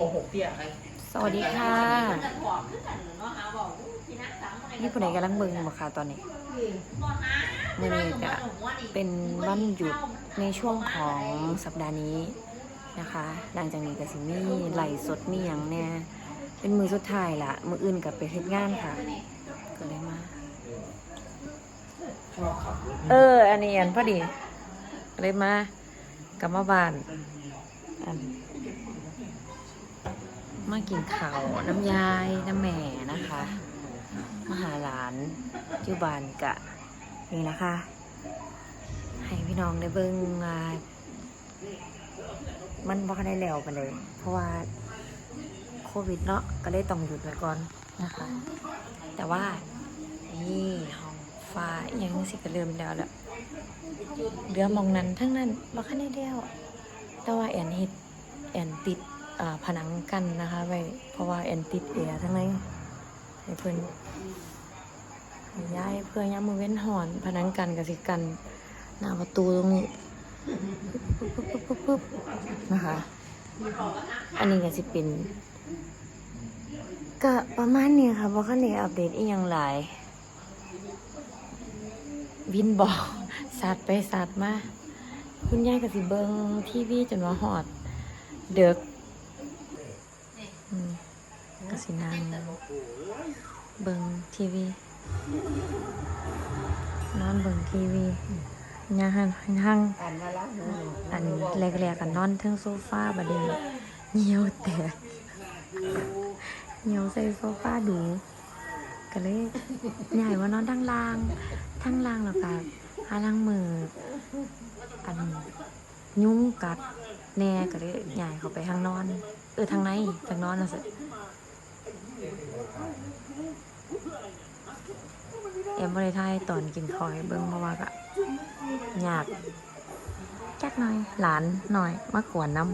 โอ้โหเตี้ยไงสวัสดีค่ะนี่ผู้ใดกำลังเบิ่งบ่ค่ะตอนนี้มื่อนี้ก็เป็นวันหยุดในช่วงของสัปดาห์นี้นะคะ หลังจากนี้ก็สิมีไหลฟ์สดมีหยังแน่เป็นมือสุดท้ายละมืออื่นกับไปเฮ็ดงานค่ะ ก็เลยมาชอบขับรถเออ อันนี้อันพอดีก็เลยมากลับมาบ้านอัน มากินข้าวน้ำยายน้ำแม่นะคะมหาหลานอยู่บ้านกะนี่นะคะ ให้พี่น้องได้เบิ่งว่ามันบ่ได้แล้วไปเลย เพราะว่าโควิดเนาะก็เลยต้องหยุดไว้ก่อนนะคะ แต่ว่านี่ห้องฟ้ายังสิก็เริ่มแล้วแหละเรือมองนั้นทั้งนั้นบ่คันได้แล้วแต่ว่าแอนเฮ็ดแอนติด ผนังกันนะคะไว้เพราะว่าแอนติดแอร์ทั้งนั้นให้เพิ่นย้ายเพื่อนยามมือเว้นหอนผนังกันก็สิกันหน้าประตูตรงนี้ปึ๊บปึ๊บปึ๊บนะคะ อันนี้ก็สิเป็นก็ประมาณนี้ค่ะเพราะคันนี้อัปเดตอีกอย่างหลาย วินบอกสัตว์ไปสัตว์มา คุณยายก็สิเบิงทีวีจนว่าหอด เด็ก ก็สินางเบิงทีวี นอนเบิงทีวีย่างหันหังอ่านมาแล้วหนูอันแรกๆกันนอนเทิงโซฟาบัดนี้เหี่ยวแตกเหี่ยวใส่โซฟาดูก็เลยใหญ่ว่านอนทั้งล่าง ทั้งล่างแล้วก็หาล่างมืออันยุ่งกัดแน่ก็เลยใหญ่เขาไปทางนอน เออทางในทางนอนนะสิแอมบริไทยตอนกินข้าวให้เบิ่งเพราะว่าก็อยากจักหน่อยหลานหน่อยมากวนน้ำ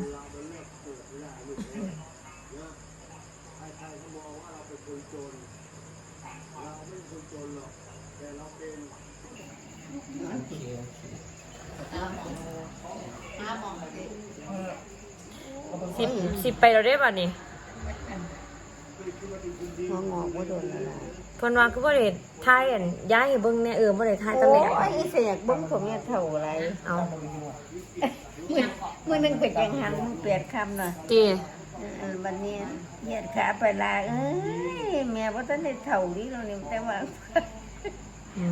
โอเคโอเค สิบสิบไปเราได้ป่ะนี่งองอกว่าโดนอะไรเพิ่นว่าคือบ่ได้ทายอันย้ายให้เบิ่งแน่เออบ่ได้ทายตำแหน่งโอ้ยอีเสียกเบิ้งผมเนี่ยเท่าไรเอามือมือหนึงเป็นจังหันเปลี่ยนคำหน่อยตีเออวันนี้เหยียดขาไปลาเอ้ยแม่ว่าท่านได้เท่านี้เราเนี่ยแต่ว่าอื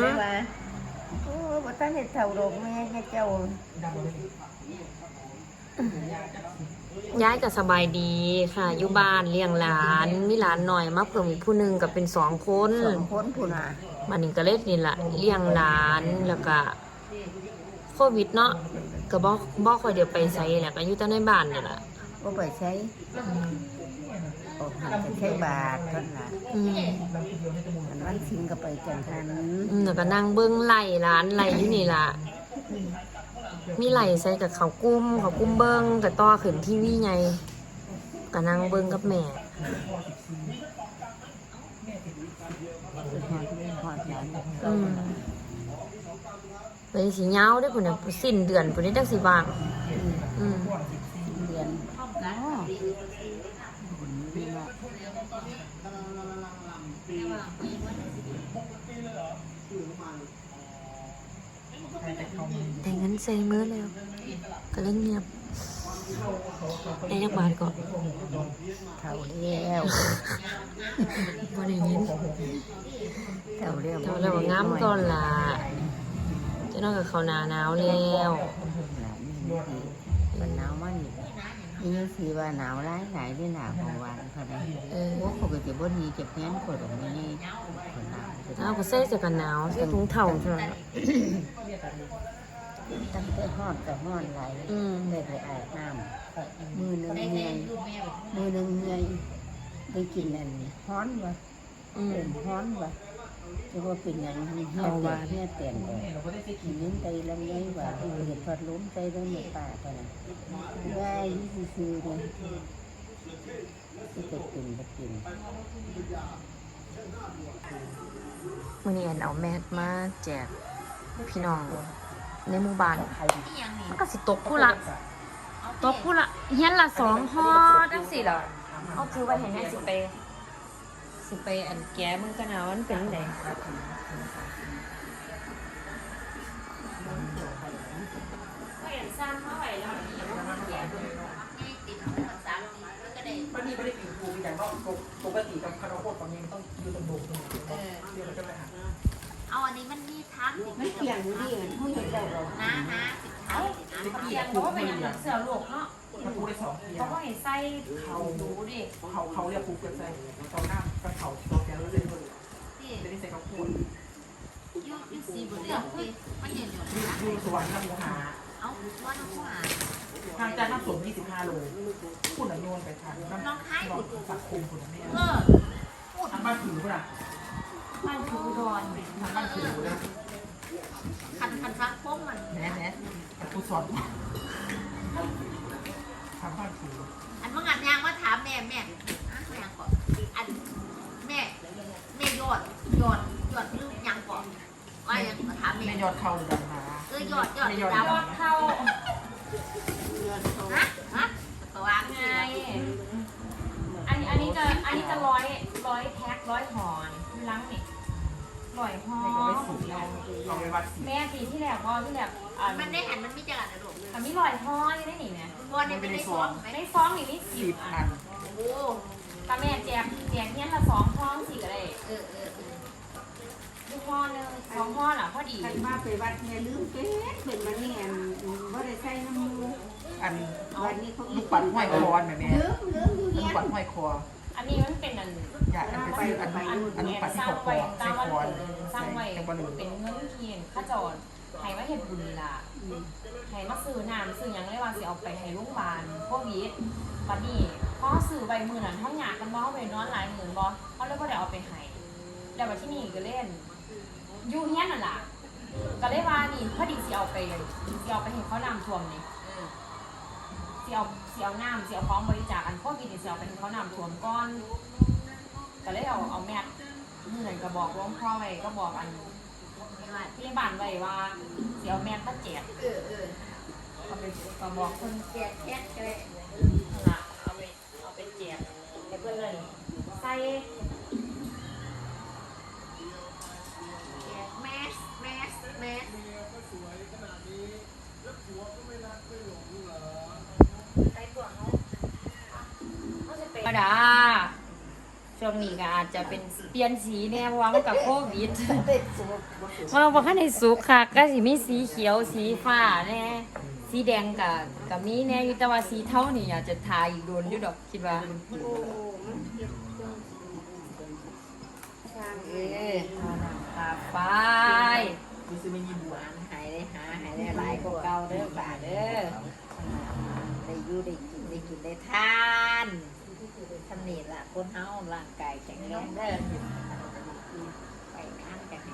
แต่มว่าโอ้ว่าท่านได้เท่าดอกแม่แกเจ้า ย้ายก็สบายดีค่ะอยู่บ้านเลี้ยงหลานมีหลานหน่อยมาเพิ่มอีกผู้หนึงก็เป็นสองคนสองคนผู้น่ะบัดนี้ก็เลยนี่ล่ะเลี้ยงหลานแล้วก็โควิดเนาะก็บ่บ่ค่อยเดี๋ยวไปไสแหละก็อยู่แต่ในบ้านนี่ล่ะก็ไปใช้อืมออกหันจะใช้บาทเท่านั้นล่ะอืมอันวันทิ้งก็ไปจังหันอืมแล้วก็นั่งเบิ้งไหลร้านไหลอยู่นี่ล่ะ มีไหลใส่กับเขากุ้มเขากุ้มเบิ้งกับต่อขึ้นทีวีไงก็นั่งเบิ้งกับแม่หอดหอดหลานอืมเลยสีเงาได้อพุ่นน่ะสิ้นเดือนพุ่นนี้จักสิบาง อืมเรียนนะอ๋อ แต่เงินใส่มือแล้วก็เลยเงียบได้จักบาทก่อนเท่าแล้วบ่ได้ยินเท่าแล้วเท่าแล้วก็งามก่อนล่ะจะนอนกับเขาวหนาหนาวแล้วมันหนาวมาก นี่นี่สิว่าหนาวร้ายหลายด้วยหนาวของวันเขาได้เออว่าปกติบ่ดีเจ็บแง้นปวดตรงนี้คนหนาวเอาก็ใส่เสื้อกันหนาวใส่ถุงเท้าเท่านั้นล่ะตั้งแต่ฮอดกับฮอดไหลอืมได้ไปอาบน้ำมือหนึงเหนื่อยมือหนึงเหนื่อยได้กินอันฮ้อนวะอืมเป็นฮ้อนวะ จะว่าเป็นอย่างนี้เฮียเอาเตียว่ะนเฮียเตียนเลยกินลิ้นใจลำไยว่าเห็ดพัดล้มใจได้หมดป่าไปนะได้ยี่สิบสี่เลยที่จะกินก็กินมื่อนี้แอนเอาแมสมาแจกพี่น้องในหมู่บ้านมันก็สิตกผู้ละตกพูละเฮียนละสองห่อจังสิเหรอเอาคือไว้ให้แม่สิไป สิไปอันแก้มึงกันนะมันเป็นไงก็อย่างซ้ำเท่าไหร่แล้วนี่มันแก้มันนี่ไม่ได้ปีกูอย่างว่าปกติกับคาราโคตตอนนี้มันต้องอยู่ตรงโดมตรงนี้เดี๋ยวเราจะไปหาเอาอันนี้มันมีทับมันเกี่ยงนี่มันเขาเห็นได้บ่นะนะสิทับสินะเสียงเขาเป็นอย่างเสือหลวกเนาะประตูได้สองเทียเขาก็เห็นไส้เขาดูดิเขาเขาเรียกปูเกิดใจเขาหน้า ก็เขาตัวแกรู้เลยเลยที่จะได้ใส่เขาพูดยูยูซีบเรื่องที่มันเย็นอยู่นะยูสวรรค์น้ำมูหาเอาว่าน้องหวานทางจากน้ำสม25โลพูดหน่อยโยนไปทางน้ำน้องคายน้องสักคุมคนนี้เออพูดทางบ้านถือป่ะบ้านคืออุดรทางบ้านถือนะคันคันฟักโป้งมันแหน่แหน่แต่กูสอนทางบ้านถืออันว่างานยางว่าถามแม่แม่อะแม่ก่อนอันแม่แม่ยอดยอดยอดลูกยังก่อนว่ายังมาถามไม่แม่ยอดเข้าหรือดังนาเออยอดยอดยอดาวดเข้าฮะฮะตัวางไงไงอันนี้อันนี้จะอันนี้จะร้อยร้อยแพ็คร้อยหอนล้างนี่ร้อยหอไม่ก็ไม่สูงเราเราไปวัดสีแม่ปีที่แล้วว่าที่แล้วอ่ามันได้หันมันมีจังหวะนะลูกแต่มีร้อยหอยังได้หนิเนี่ยบอลเนี่ยไม่ได้ซ้อมไหมในฟ้องนี่มีสิสิบบอัอันนโอ้ ตาแม่แจกแจกเนี้ยละสองห้องสี่ก็ได้เออเออเออลูกห้อนึงสองห้อน่ะพอดีคันว่าไปวัดเนี่ยลืมเป็นเพิ่นมานี่อันบ่ได้ใส่น้ำมูอันวันนี้เขาลูกปัดห้อยคอแม่แม่ลืมลืมอยู่ลูเฮีกยนปัดห้อยคออันนี้มันเป็นอันอยากอันไปซื้ออันอันอันลูกปัดที่เขาคอสใส่ร้างคอไว้ใส่สร้างไว้แกงบอลลูนเป็นเงินเทียนข้าจรให้มาเห็ดบุญล่ะ ให้มาซื้อน้ำซื้อหยังเลยว่าสิเอาไปให้โรงพยาบาลโควิดบัดนี้พอซื้อใบมือนั้นท้องหยากันบ่เอาไปนอนหลายหมื่นบ่เขาเลยบ่ได้เอาไปให้แล้วบัดที่นี่ก็เล่นอยู่เฮียนนั่นล่ะก็เลยว่านี่พอดีสิเอาไปสิเอาไปให้เขาน้ำท่วมนี่สิเอาสิเอาน้ำสิเอาของบริจาคอันพวกกินนี่สิเอาเป็นเขาน้ำท่วมก้อนก็เลยเอาเอาแมทมือหนึ่งก็บอกหลวงพ่อไว้ก็บอกอันที่บ้านไว้ว่าสิเอาแมทมาแจกเออเออเอาไป ก็บอกคนแจกแจกเลยละเอาไปเอาไปแจกให้เพื่อนเลยใส่แจกแมสแมสแมสธรรมดาช่วงนี้ก็อาจจะเป็นเปลี่ยนสีแน่เพราะว่ามันกับโควิดมันบอกว่าในสุกค่ะก็สิมีสีเขียวสีฟ้าแน่ สีแดงกับกับมีแน่อยู่แต่ว่าสีเทานี่อาจจะทาอีกโดนอยู่ดอกคิดว่าโอ้มันเก็บจังสร้างเอเอออทาหนังทาไฟกูซื้อไม่ยินบัวหายได้หาหายได้หลายกว่าเก่าเด้อป่าเด้อได้อยู่ได้กินได้กินได้ทานทำนี่ล่ะคนเฮาร่างกายแข็งแรงเด้อไปงานกันให้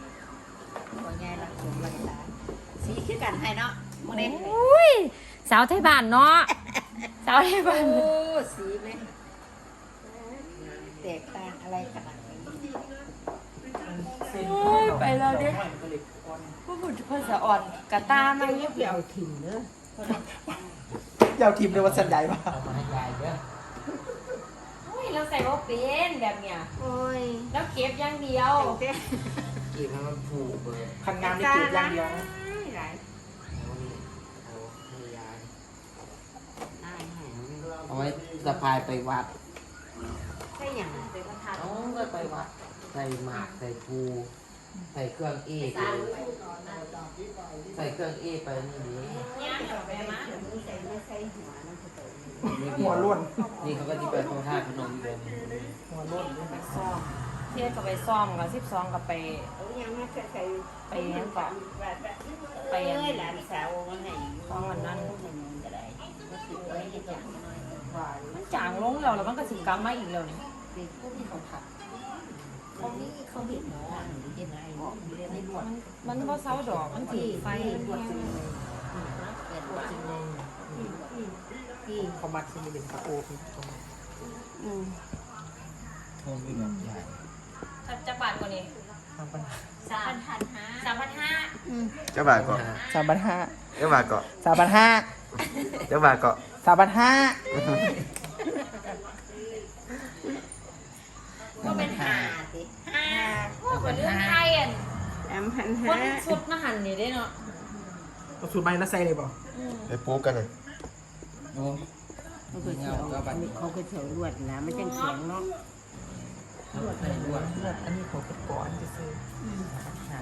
บ่ใหญ่รักสมรักษาสีคือกันให้เนาะ มื้อนี้อุ้ยสาวไทยบ้านเนาะสาวไทยบ้านโอ้สีไหมแตกต่างอะไรขนาดนี้ไปแล้วเด้ผู้บุญเพื่อสะอ่อนกะตามาเกี่ยวถิ่นเนอะยาวทีมเลยว่าสัญญาป่ะเอามาให้ยายเด้ออุ้ยเราใส่ว่าเป็นแบบเนี้ยโอ้ยแล้วเก็บอย่างเดียวเต้กีบให้มันผูกเลยคันงานนี่เก็บอย่างเดียว เอาไว้สะพายไปวัดใช่อย่างเป็นประธานเอาก็ไปวัด ใส่หมากใส่ปูใส่เครื่องเอไปใส่เครื่องเอไปนี่นี่เนี่ยเดี๋ยวไปมาไม่ใส่ไม่ใส่หัวนั่นคือตัวนี่หัวล้วน นี่เขาก็ที่ไปพระธาตุพนมเดือนหัวล้วนด้วยซ่อมเทียนกับไปซ่อมกับสิบสองกับไปเอายังไม่ใส่ใส่ไปยังก่อนไปเอ้ยหลานสาวมันไหนของวันนั้นก็ได้ก็คือไว้ให้จังหน่อยวาย มันจางลงแล้วแล้วมันก็สิกลับมาอีกแล้วนี่เป็นผู้ที่เขาผัดเขานี่เขาเห็นหมอหรือยังไงเรียนในบวชมันมันบ่เซาดอกมันถือไฟบวชจริงเลยเป็นบวชจริงเลยที่เขามัดที่มันเป็นคาโอคือตรงอืมพนมีแบบใหญ่จะบาทกว่านี้สามพันสามพันห้าสามพันห้าเจ้าบาทเกาะสามพันห้าเจ้าบาทเกาะสามพันห้าเจ้าบาทเกาะ สามพันห้าก็เป็นหาสิห้าโอ้เป็นเรื่องไทยอะสามพันคห้านสุดมาหันนี่ได้เนาะเอาสูตรใหม่แล้วใส่เลยบ่ไปปลูกกันเลยโอ้เขาก็เถียวเขาก็เถียวลวดนะไม่จังเสียงเนาะทำให้รวดเลือดอันนี้ผมเป็นก้อนจะซื้อหา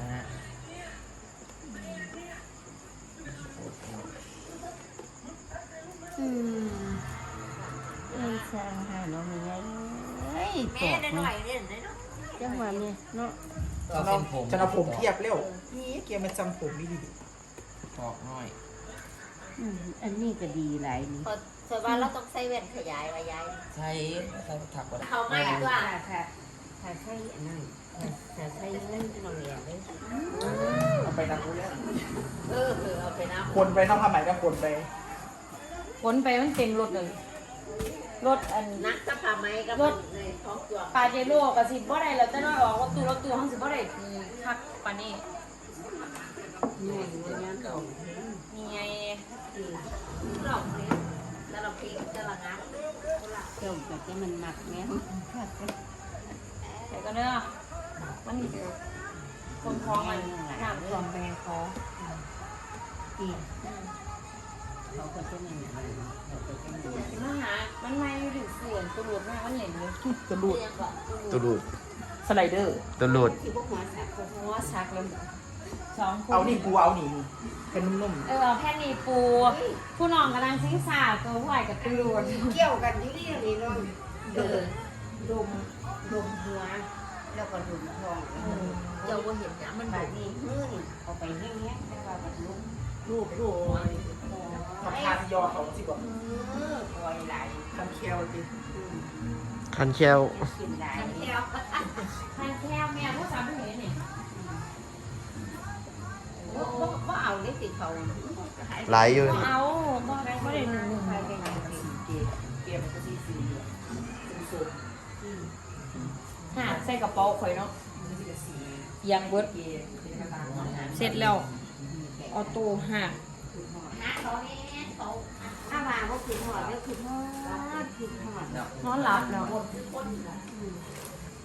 อืมเอ้ยสร้างหาเนาะมีไงเอ้ยตแม่กได้หน่เนาะอยเนี่ยได้เนาะจังหวะเนี่ยเนาะก็จะเส้เอานผมจะเอาผมเทียบเร็ว นี่เกียร์มันจำผมไม่ดีออกน้อยอืมอันนี้ก็ดีหลายนี่พอส่วนว่าเราต้องใส่แว่นขยายไว้ยายใช้ใช้ถักไว้เขาไม่ตัวถ้าถ้าถ้าใช่อันนั้นถ้าใช่เงินน้องแหวนเลยเอาไปนักรู้แล้วเออเออเอาไปนะคนไปน้องทำใหม่ก็คนไป ขนไปมันเต็มรถเลยรถอัน นักก็พาไหมก็มันในท้องตัว ปาเจโร่กับสิบ่ได้แล้วจะน้อยออกรถตู้รถตู้ห้องสิบ่ได้คักปานนี้นี่วันนี้ก็นี่ไงดอกนี้แล้วเราพลิกจะระงับเจ้าก็จะมันหมักแม่แต่ก็เด้อมันคนคล้องมันน้ำท่วมไปคออีก เขาก็จะมันเขาก็จะมันมันหา มันไม่ถึงเสียงตัวรวดมากมันเหล่นเลยจะดูดเรียกว่าตัวหลุดสไลเดอร์ตัวหลุดที่พวกหัวสักหัวชักเลยสองคนเอานี่ปูเอานี่นี่เป็นนุ่มเออแพทย์นีปู ผู้น้องกำลังซิ้งสาตัวผู้ใหญ่กับตัวรวดเกี่ยวกันอยู่นี่นี่เนาะเออดมดมหัวแล้วก็ดมท้องเจ้าว่าเห็นเนี่ยมันบาแบดบนี้มือนี่เอาไปแห้งๆแล้วก็บัดลุก รูปรูปๆทำทานยอเขาสิบอกเออปล่อยไหลทำเคียวดิคันแควกินไหลมันแก้วทานแค่แม่ผู้สาวผู้เห็นเนี่ยบ่บ่บ่เอาได้ติเขาหลายอยู่เอาบ่ได้บ่ได้หนึ่งหนึ่งไปเป็นยังไงเกมเกมมันก็สีสีสุดหาใส่กระเป๋าข่อยเนาะมันก็สียังเบิดเกมเป็นกระดาษเสร็จแล้ว เอาตู้หาหาเขาเนี่ยเขาถ้าว่าบ่คือหอดก็คือหอดคือหอดเนาะนอนหลับแล้ว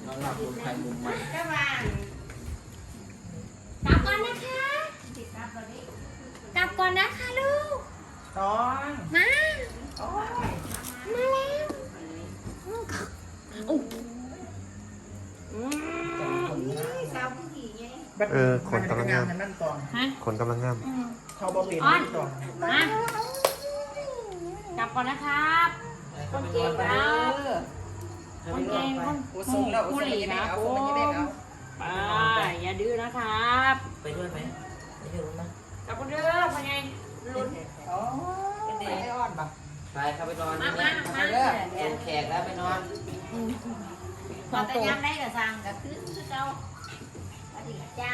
นอนหลับมุมใครมุมมันถ้าว่ากลับก่อนนะคะกลับก่อนนะคะลูกน้องมาโอ้ยมาแล้วอุ๊ เออคนกำลังงามมันนั่นตอนฮะคนกำลังงาม เขาบอกเป็นนั่นตอนมากลับก่อนนะครับคนเก่งครับคนเก่งคนโอ้ส่งแล้วผู้หลีนะเอาโอ้ส่งมันยังได้เอาไปอย่าดื้อนะครับไปด้วยไหมไปด้วยไหมกลับคนเด้อพ่อใหญ่ลุ้นอ๋อไปให้อ่อนปะไปเข้าไปนอนมามามาเด้อส่งแขกแล้วไปนอนพอแต่ยามได้กับสั่งก็คือคือเก่าปฏิ จา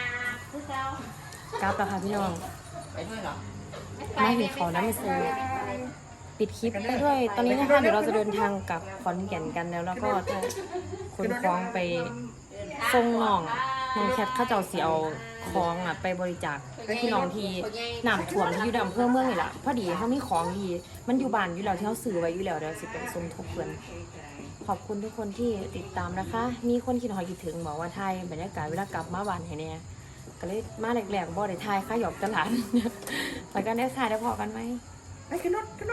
คือเก่ากลับแล้วค่ะพี่น้อง ไปด้วยเหรอไม่เห็นเขานะไม่ซื้อปิดคลิปไปด้วย ตอนนี้นะคะเดี๋ยวเราจะเดินทางกลับขอนแก่นกันแล้ว แล้วก็จะขนคล้องไปส่งน้องน้องแคทเข้าเจ้าเสียเอาคล้องอะไปบริจาคพี่น้องที่น้ำท่วมที่อยู่ในอำเภอเมืองนี่แหละพอดีเขามีของที่มันอยู่บ้านอยู่แล้วที่เขาซื้อไว้อยู่แล้วเดี๋ยวสิเป็นสมทบเพื่อน ขอบคุณทุกคนที่ติดตามนะคะ มีคนคิดหอยคิดถึงบอกว่าไทยบรรยากาศเวลากลับมาบ้านให้เนี่ยก็เลยมาแหลกๆบ่ได้ทยค่าหยอกตลาดแล้วก็ได้ทายได้พอกันไหมไอ้ขึ้นรถขึ้นรถ